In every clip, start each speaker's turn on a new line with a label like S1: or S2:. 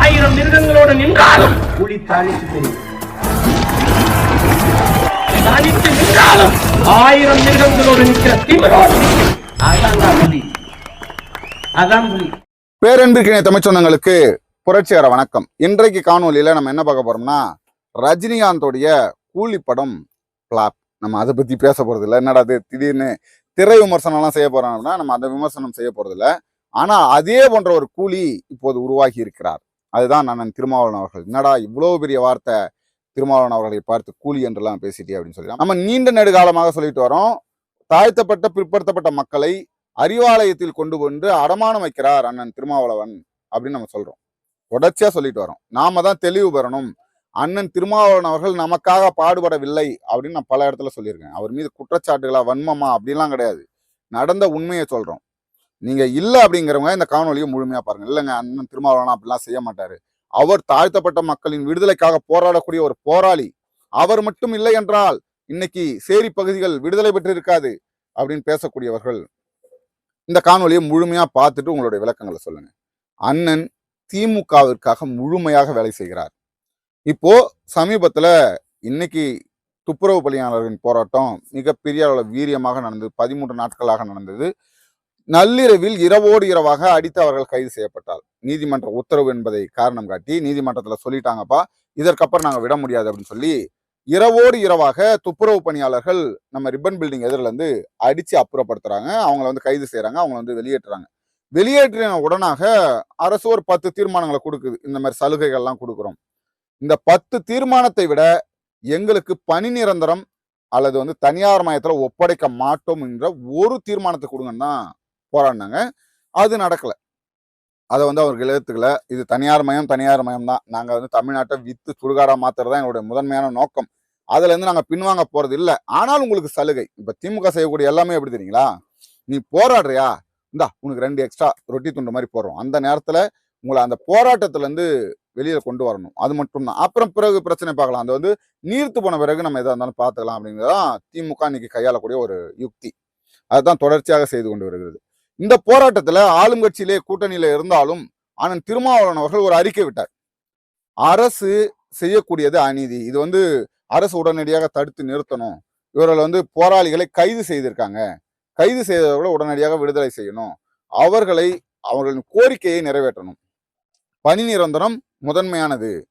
S1: ஆயிரம் மிருகங்களோடு நின்றாலும் புலி தாளித்து தெரியும் தனித்து நின்றாலும் ஆயிரம் மிருகங்களோடு நிற்கிற திமிரோடு நிற்கும். அதான் புலி. அதான் புலி.
S2: பேரன்பிற்கினை தமிழ் சொந்தங்களுக்கு புரட்சிகர வணக்கம். இன்றைக்கு காணொலியில நம்ம என்ன பார்க்க போறோம்னா ரஜினிகாந்தோடைய கூலி படம் பிளாப் நம்ம அதை பத்தி பேச போறது இல்லை. என்னடா அது திடீர்னு திரை விமர்சனம்லாம் செய்ய போறோம்னா நம்ம அந்த விமர்சனம் செய்ய போறது இல்லை. ஆனா அதே போன்ற ஒரு கூலி இப்போது உருவாகி இருக்கிறார். அதுதான் நான் திருமாவளவன் அவர்கள். என்னடா இவ்வளோ பெரிய வார்த்தை திருமாவளவன் அவர்களை பார்த்து கூலி என்றெல்லாம் பேசிட்டே அப்படின்னு சொல்லி நம்ம நீண்ட நெடுகாலமாக சொல்லிட்டு வரோம். தாழ்த்தப்பட்ட பிற்படுத்தப்பட்ட மக்களை அறிவாலயத்தில் கொண்டு கொண்டு அடமானம் வைக்கிறார் அண்ணன் திருமாவளவன் அப்படின்னு நம்ம சொல்றோம். தொடர்ச்சியா சொல்லிட்டு வரோம். நாம தான் தெளிவு பெறணும். அண்ணன் திருமாவளவன் அவர்கள் நமக்காக பாடுபடவில்லை அப்படின்னு நான் பல இடத்துல சொல்லியிருக்கேன். அவர் மீது குற்றச்சாட்டுகளா வன்மமா? அப்படிலாம் கிடையாது. நடந்த உண்மையை சொல்றோம். நீங்கள் இல்லை அப்படிங்கிறவங்க இந்த காணொலியை முழுமையாக பாருங்க. இல்லைங்க அண்ணன் திருமாவளவனா அப்படிலாம் செய்ய மாட்டார். அவர் தாழ்த்தப்பட்ட மக்களின் விடுதலைக்காக போராடக்கூடிய ஒரு போராளி. அவர் மட்டும் இல்லை என்றால் இன்னைக்கு சேரி பகுதிகள் விடுதலை பெற்று இருக்காது அப்படின்னு பேசக்கூடியவர்கள் இந்த காணொலியை முழுமையா பார்த்துட்டு உங்களுடைய விளக்கங்களை சொல்லுங்க. அண்ணன் திமுகவிற்காக முழுமையாக வேலை செய்கிறார். இப்போ சமீபத்துல இன்னைக்கு துப்புரவு பணியாளர்களின் போராட்டம் மிகப்பெரிய அளவில் வீரியமாக நடந்தது. பதிமூன்று நாட்களாக நடந்தது. நள்ளிரவில் இரவோடு இரவாக அடித்து அவர்கள் கைது செய்யப்பட்டார் நீதிமன்ற உத்தரவு என்பதை காரணம் காட்டி நீதிமன்றத்தில் சொல்லிட்டாங்கப்பா இதற்கப்புறம் நாங்கள் விட முடியாது அப்படின்னு சொல்லி இரவோடு இரவாக துப்புரவு பணியாளர்கள் நம்ம ரிப்பன் பில்டிங் எதிரில அடித்து அப்புறப்படுத்துகிறாங்க அவங்கள வந்து கைது செய்கிறாங்க அவங்கள வந்து வெளியேற்றுறாங்க. வெளியேற்றின உடனாக அரசு ஒரு பத்து தீர்மானங்களை கொடுக்குது. இந்த மாதிரி சலுகைகள்லாம் கொடுக்குறோம். இந்த பத்து தீர்மானத்தை விட எங்களுக்கு பணி நிரந்தரம் அல்லது வந்து தனியார் மயத்தில் ஒப்படைக்க மாட்டோம் என்ற ஒரு தீர்மானத்தை கொடுங்கன்னா போராடினாங்க. அது நடக்கலை. அதை வந்து அவர் எழுத்துக்கல இது தனியார் மயம் தனியார் மயம் தான். நாங்கள் வந்து தமிழ்நாட்டை வித்து சுடுகாடாக மாத்துறது தான் எங்களுடைய முதன்மையான நோக்கம். அதுலேருந்து நாங்கள் பின்வாங்க போகிறது இல்லை. ஆனால் உங்களுக்கு சலுகை. இப்போ திமுக செய்யக்கூடிய எல்லாமே எப்படி தெரியுங்களா? நீ போராடுறியா? இந்தா உனக்கு ரெண்டு எக்ஸ்ட்ரா ரொட்டி துண்டு மாதிரி போடுறோம். அந்த நேரத்தில் உங்களை அந்த போராட்டத்துலேருந்து இருந்து கொண்டு வரணும். அது மட்டும் தான் அப்புறம் பிறகு பிரச்சனை பார்க்கலாம். அது வந்து நீர்த்து போன பிறகு நம்ம எதாக இருந்தாலும் பார்த்துக்கலாம் அப்படிங்கிறதான் திமுக இன்னைக்கு கையாளக்கூடிய ஒரு யுக்தி. அதுதான் தொடர்ச்சியாக செய்து கொண்டு வருகிறது. இந்த போராட்டத்துல ஆளும் கட்சியிலே கூட்டணியில இருந்தாலும் ஆனந்த் திருமாவளவன் அவர்கள் ஒரு அறிக்கை விட்டார். அரசு செய்யக்கூடியது அநீதி. இது வந்து அரசு உடனடியாக தடுத்து நிறுத்தணும். இவர்கள் வந்து போராளிகளை கைது செய்திருக்காங்க. கைது செய்தவர்களை உடனடியாக விடுதலை செய்யணும். அவர்களை அவர்களின் கோரிக்கையை நிறைவேற்றணும். பணி நிரந்தரம் முதன்மையானது.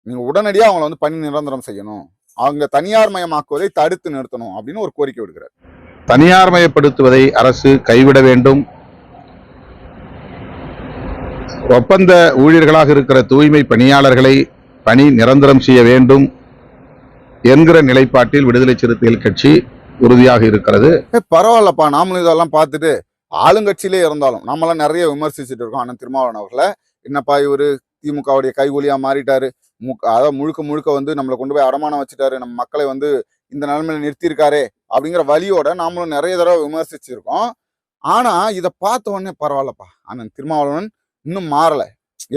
S2: நீங்க உடனடியாக அவங்களை வந்து பணி நிரந்தரம் செய்யணும். அவங்க தனியார் மயமாக்குவதை தடுத்து நிறுத்தணும் அப்படின்னு ஒரு கோரிக்கை விடுக்கிறார்.
S3: தனியார்மயப்படுத்துவதை அரசு கைவிட வேண்டும். ஒப்பந்த ஊழியர்களாக இருக்கிற தூய்மை பணியாளர்களை பணி நிரந்தரம் செய்ய வேண்டும் என்கிற நிலைப்பாட்டில் விடுதலை சிறுத்தைகள் கட்சி உறுதியாக இருக்கிறது.
S2: பரவாயில்லப்பா. நாமளும் இதெல்லாம் பார்த்துட்டு ஆளுங்கட்சியிலே இருந்தாலும் நம்மளாம் நிறைய விமர்சிச்சுட்டு இருக்கோம். அண்ணன் திருமாவளவன் அவர்களை. என்னப்பா இவரு திமுகவுடைய கைகூலியாக மாறிட்டாரு. மு- அதாவது முழுக்க முழுக்க வந்து நம்மளை கொண்டு போய் அடமானம் வச்சுட்டாரு. நம்ம மக்களை வந்து இந்த நிலைமையில நிறுத்தியிருக்காரே. அப்படிங்கிற வழியோட நாமளும் நிறைய தடவை விமர்சிச்சிருக்கோம். ஆனா இதை பார்த்த உடனே பரவாயில்லப்பா. அண்ணன் திருமாவளவன் இன்னும் மாறல.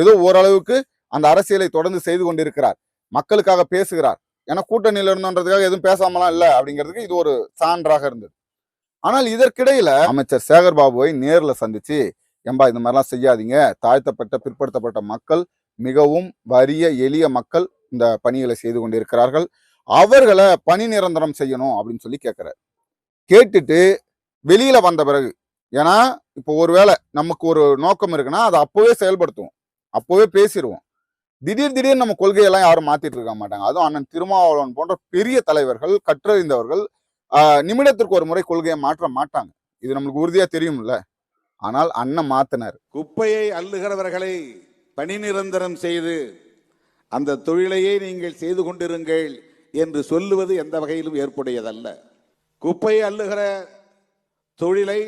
S2: ஏதோ ஓரளவுக்கு அந்த அரசியலை தொடர்ந்து செய்து கொண்டிருக்கிறார். மக்களுக்காக பேசுகிறார். ஏன்னா கூட்டணியில் இருந்தோன்றதுக்காக எதுவும் பேசாமலாம் இல்லை அப்படிங்கிறதுக்கு இது ஒரு சான்றாக இருந்தது. ஆனால் இதற்கிடையில அமைச்சர் சேகர் பாபுவை நேரில் சந்திச்சு எம்பா இந்த மாதிரிலாம் செய்யாதீங்க. தாழ்த்தப்பட்ட பிற்படுத்தப்பட்ட மக்கள் மிகவும் வறிய எளிய மக்கள் இந்த பணிகளை செய்து கொண்டிருக்கிறார்கள். அவர்களை பணி நிரந்தரம் செய்யணும் அப்படின்னு சொல்லி கேட்கிறார். கேட்டுட்டு வெளியில வந்த பிறகு ஏன்னா இப்போ ஒருவேளை நமக்கு ஒரு நோக்கம் இருக்குன்னா அதை அப்போவே செயல்படுத்துவோம். அப்போவே பேசிடுவோம். திடீர் திடீர்னு நம்ம கொள்கையெல்லாம் யாரும் மாத்திட்டு இருக்க மாட்டாங்க. அதுவும் அண்ணன் திருமாவளவன் போன்ற பெரிய தலைவர்கள் கற்றறிந்தவர்கள் நிமிடத்திற்கு ஒரு முறை கொள்கையை மாற்ற மாட்டாங்க. இது நம்மளுக்கு உறுதியா தெரியும்ல. ஆனால் அண்ணன் மாத்தினார்.
S4: குப்பையை அள்ளுகிறவர்களை பணி நிரந்தரம் செய்து அந்த தொழிலையே நீங்கள் செய்து கொண்டிருங்கள். என்று சொல்லுவது எந்த வகையிலும் ஏற்புடையதல்ல. குப்பை அள்ளுகிற தொழிலை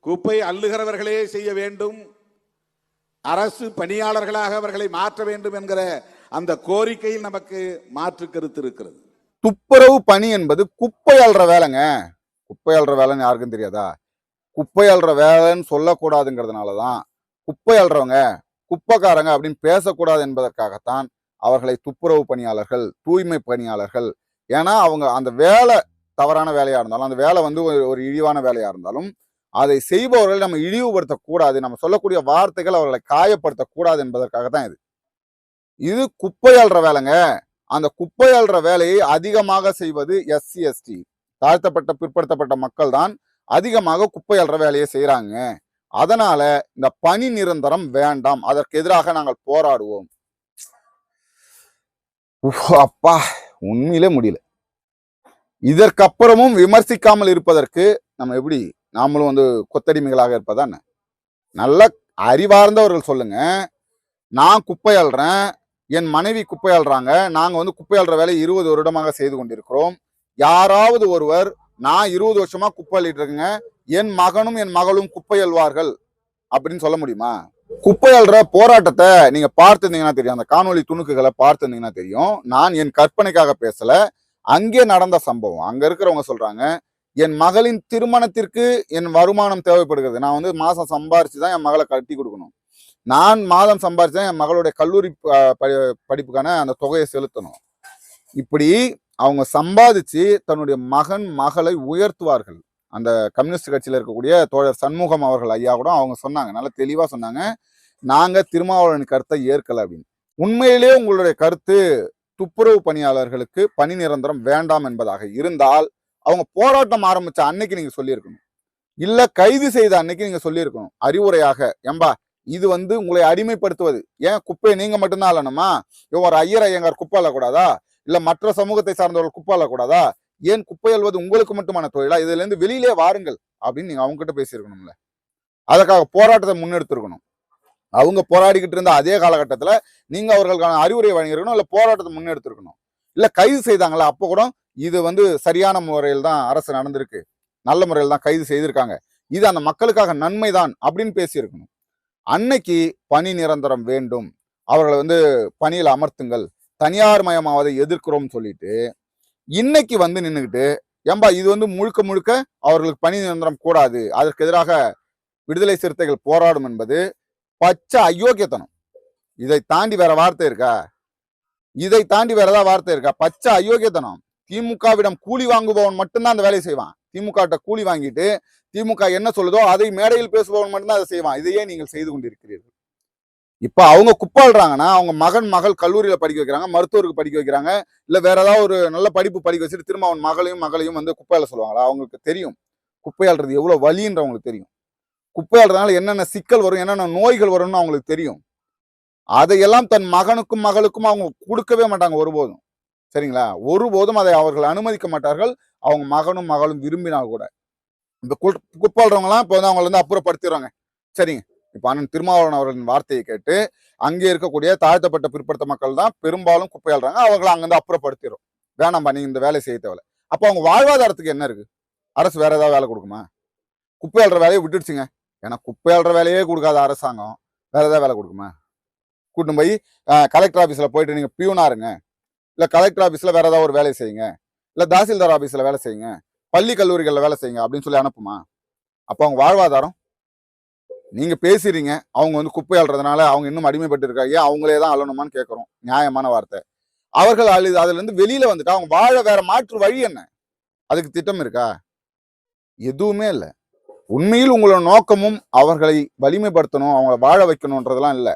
S4: குப்பை அள்ளுகிறவர்களே செய்ய வேண்டும். அரசு பணியாளர்களாக அவர்களை மாற்ற வேண்டும் என்கிற அந்த கோரிக்கையில் நமக்கு மாற்று கருத்து இருக்கிறது.
S2: துப்புரவு பணி என்பது குப்பை அள்ளுற வேலைங்க. குப்பை அள்ளுற வேலைன்னு யாருக்கும் தெரியாதா? குப்பை அள்ளுற வேலைன்னு சொல்லக்கூடாதுங்கிறதுனால தான் குப்பை அள்ளுறவங்க குப்பைக்காரங்க அப்படின்னு பேசக்கூடாது என்பதற்காகத்தான் அவர்களை துப்புரவு பணியாளர்கள் தூய்மை பணியாளர்கள். ஏன்னா அவங்க அந்த வேலை தவறான வேலையாக இருந்தாலும் அந்த வேலை வந்து ஒரு ஒரு இழிவான வேலையாக இருந்தாலும் அதை செய்பவர்களை நம்ம இழிவுபடுத்தக்கூடாது. நம்ம சொல்லக்கூடிய வார்த்தைகள் அவர்களை காயப்படுத்தக்கூடாது என்பதற்காக தான் இது. இது குப்பை அள்ளுற வேலைங்க. அந்த குப்பை அள்ளுற வேலையை அதிகமாக செய்வது எஸ்சி எஸ்டி தாழ்த்தப்பட்ட பிற்படுத்தப்பட்ட மக்கள் தான் அதிகமாக குப்பை அள்ளுற வேலையை செய்கிறாங்க அதனால இந்த பணி நிரந்தரம் வேண்டாம். அதற்கு எதிராக நாங்கள் போராடுவோம். அப்பா உண்மையிலே முடியல. இதற்கப்புறமும் விமர்சிக்காமல் இருப்பதற்கு நம்ம எப்படி நாமளும் வந்து கொத்தடிமைகளாக இருப்பதானே நல்ல அறிவார்ந்தவர்கள் சொல்லுங்க. நான் குப்பை அள்ளுறேன் என் மனைவி குப்பை அள்ளுறாங்க நாங்கள் வந்து குப்பை அள்ளுற வேலை இருபது வருடமாக செய்து கொண்டிருக்கிறோம். யாராவது ஒருவர் நான் இருபது வருஷமா குப்பை அள்ளிட்டு இருக்கேங்க என் மகனும் என் மகளும் குப்பை அள்வார்கள் அப்படின்னு சொல்ல முடியுமா? குப்பை போராட்டத்தை நீங்க பார்த்திருந்தீங்கன்னா தெரியும். அந்த காணொலி துணுக்குகளை பார்த்திருந்தீங்கன்னா தெரியும். நான் என் கற்பனைக்காக பேசல. அங்கே நடந்த சம்பவம். அங்க இருக்கிறவங்க சொல்றாங்க என் மகளின் திருமணத்திற்கு என் வருமானம் தேவைப்படுகிறது. நான் வந்து மாசம் சம்பாரிச்சு தான் என் மகளை கட்டி கொடுக்கணும். நான் மாதம் சம்பாரிச்சு தான் என் மகளுடைய கல்லூரி ப- படி- படிப்புக்கான அந்த தொகையை செலுத்தணும். இப்படி அவங்க சம்பாதிச்சு தன்னுடைய மகன் மகளை உயர்த்துவார்கள். அந்த கம்யூனிஸ்ட் கட்சியில் இருக்கக்கூடிய தோழர் சண்முகம் அவர்கள் ஐயா கூட அவங்க சொன்னாங்க. நல்லா தெளிவாக சொன்னாங்க. நாங்கள் திருமாவளவன் கருத்தை ஏற்கலை அப்படின்னு. உண்மையிலேயே உங்களுடைய கருத்து துப்புரவு பணியாளர்களுக்கு பணி நிரந்தரம் வேண்டாம் என்பதாக இருந்தால் அவங்க போராட்டம் ஆரம்பித்த அன்னைக்கு நீங்கள் சொல்லியிருக்கணும். இல்லை கைது செய்த அன்னைக்கு நீங்கள் சொல்லியிருக்கணும். அறிவுரையாக ஏம்பா இது வந்து உங்களை அடிமைப்படுத்துவது. ஏன் குப்பையை நீங்கள் மட்டும்தான் அல்லணுமா ஒரு ஐயர் ஐயங்கார் குப்பை அல்லக்கூடாதா இல்லை மற்ற சமூகத்தை சார்ந்தவர்கள் குப்பை அல்லக்கூடாதா ஏன் குப்பை அல்வது உங்களுக்கு மட்டுமான தொழிலா? இதுல இருந்து வெளியிலே வாருங்கள் அப்படின்னு நீங்க அவங்க கிட்ட பேசியிருக்கணும்ல. அதுக்காக போராட்டத்தை முன்னெடுத்திருக்கணும். அவங்க போராடிக்கிட்டு இருந்த அதே காலகட்டத்தில் நீங்க அவர்களுக்கான அறிவுரை வழங்கியிருக்கணும் இல்லை போராட்டத்தை முன்னெடுத்திருக்கணும். இல்லை கைது செய்தாங்களா? அப்போ கூட இது வந்து சரியான முறையில் தான் அரசு நடந்திருக்கு. நல்ல முறையில் தான் கைது செய்திருக்காங்க. இது அந்த மக்களுக்காக நன்மை தான் அப்படின்னு பேசியிருக்கணும். அன்னைக்கு பணி நிரந்தரம் வேண்டும். அவர்களை வந்து பணியில் அமர்த்துங்கள். தனியார் மயமாவதை எதிர்க்கிறோம்னு சொல்லிட்டு இன்னைக்கு வந்து நின்றுக்கிட்டு ஏம்பா இது வந்து முழுக்க முழுக்க அவர்களுக்கு பணி நிரந்தரம் கூடாது. அதற்கு எதிராக விடுதலை சிறுத்தைகள் போராடும் என்பது பச்சை அயோக்கியத்தனம். இதை தாண்டி வேற வார்த்தை இருக்கா? இதை தாண்டி வேற ஏதாவது வார்த்தை இருக்கா? பச்சை அயோக்கியத்தனம். திமுகவிடம் கூலி வாங்குபவன் மட்டும்தான் அந்த வேலையை செய்வான். திமுக கூலி வாங்கிட்டு திமுக என்ன சொல்லுதோ அதை மேடையில் பேசுபவன் மட்டும்தான் அதை செய்வான். இதையே நீங்கள் செய்து கொண்டிருக்கிறீர்கள். இப்போ அவங்க குப்பாடுறாங்கன்னா அவங்க மகன் மகள் கல்லூரியில் படிக்க வைக்கிறாங்க மருத்துவருக்கு படிக்க வைக்கிறாங்க இல்லை வேற ஏதாவது ஒரு நல்ல படிப்பு படிக்க வச்சுட்டு திரும்ப அவன் மகளையும் மகளையும் வந்து குப்பையில சொல்லுவாங்களா? அவங்களுக்கு தெரியும். குப்பையால்றது எவ்வளோ வலின்ற வலின்றவங்களுக்கு தெரியும். குப்பையாடுறதுனால என்னென்ன சிக்கல் வரும் என்னென்ன நோய்கள் வரும்னு அவங்களுக்கு தெரியும். அதையெல்லாம் தன் மகனுக்கும் மகளுக்கும் அவங்க கொடுக்கவே மாட்டாங்க ஒருபோதும். சரிங்களா? ஒருபோதும் அதை அவர்கள் அனுமதிக்க மாட்டார்கள். அவங்க மகனும் மகளும் விரும்பினால் கூட. இந்த குப்பாடுறவங்கலாம் இப்போ வந்து அவங்கள வந்து அப்புறப்படுத்திடுறாங்க. சரிங்க. இப்போ அண்ணன் திருமாவளவன் அவர்களின் வார்த்தையை கேட்டு அங்கே இருக்கக்கூடிய தாழ்த்தப்பட்ட பிற்படுத்த மக்கள் தான் பெரும்பாலும் குப்பையாளுறாங்க. அவங்களை அங்கேருந்து அப்புறப்படுத்திடும் வேணாம்பா நீங்கள் இந்த வேலையை செய்ய தேவையில்ல. அப்போ அவங்க வாழ்வாதாரத்துக்கு என்ன இருக்குது அரசு வேறு ஏதாவது வேலை கொடுக்குமா? குப்பையாளுற வேலையை விட்டுடுச்சுங்க. ஏன்னா குப்பையாளுற வேலையே கொடுக்காத அரசாங்கம் வேறு ஏதாவது வேலை கொடுக்குமா? கூட்டின்னு போய் கலெக்டர் ஆஃபீஸில் போயிட்டு நீங்கள் பியூனாக இருங்க. இல்லை கலெக்டர் ஆஃபீஸில் வேறு ஏதாவது ஒரு வேலையை செய்யுங்க. இல்லை தாசில்தார் ஆஃபீஸில் வேலை செய்யுங்க. பள்ளி கல்லூரிகளில் வேலை செய்யுங்க அப்படின்னு சொல்லி அனுப்புமா? அப்போ அவங்க வாழ்வாதாரம் நீங்க பேசுறீங்க அவங்க வந்து குப்பை அழுறதுனால அவங்க இன்னும் அடிமைப்பட்டு இருக்காங்க ஏன் அவங்களே தான் அழணுமான்னு கேட்குறோம் நியாயமான வார்த்தை. அவர்கள் அழு அதுல இருந்து வெளியில வந்துட்டு அவங்க வாழ வேற மாற்று வழி என்ன? அதுக்கு திட்டம் இருக்கா? எதுவுமே இல்லை. உண்மையில் உங்களோட நோக்கமும் அவர்களை வலிமைப்படுத்தணும் அவங்கள வாழ வைக்கணுன்றதெல்லாம் இல்லை.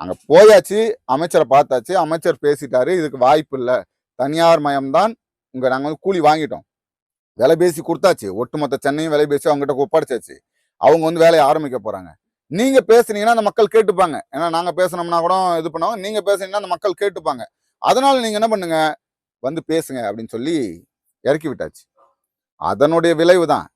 S2: அங்க போயாச்சு அமைச்சரை பார்த்தாச்சு அமைச்சர் பேசிட்டாரு இதுக்கு வாய்ப்பு இல்லை. தனியார் மயம்தான் உங்க நாங்கள் வந்து கூலி வாங்கிட்டோம். விலை பேசி கொடுத்தாச்சு. ஒட்டுமொத்த சென்னையும் விலை பேசி அவங்ககிட்ட ஒப்படைச்சாச்சு அவங்க வந்து வேலையை ஆரம்பிக்க போகிறாங்க நீங்கள் பேசுனீங்கன்னா அந்த மக்கள் கேட்டுப்பாங்க. ஏன்னா நாங்கள் பேசுனோம்னா கூட இது பண்ணுவாங்க. நீங்கள் பேசுனீங்கன்னா அந்த மக்கள் கேட்டுப்பாங்க. அதனால் நீங்கள் என்ன பண்ணுங்க? வந்து பேசுங்க அப்படின்னு சொல்லி இறக்கி விட்டாச்சு. அதனுடைய விளைவு தான்.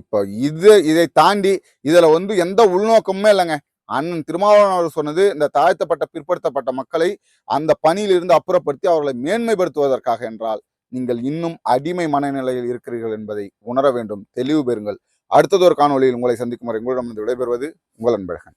S2: இப்போ இது இதை தாண்டி இதில் வந்து எந்த உள்நோக்கமுமே இல்லைங்க. அண்ணன் திருமாவளவன் அவர் சொன்னது இந்த தாழ்த்தப்பட்ட பிற்படுத்தப்பட்ட மக்களை அந்த பணியிலிருந்து அப்புறப்படுத்தி அவர்களை மேன்மைப்படுத்துவதற்காக என்றால் நீங்கள் இன்னும் அடிமை மனநிலையில் இருக்கிறீர்கள் என்பதை உணர வேண்டும். தெளிவு பெறுங்கள். அடுத்ததொரு காணொலியில் உங்களை சந்திக்கும் வரை உங்களிடம் விடைபெறுவது உங்கள் அன்பழகன்.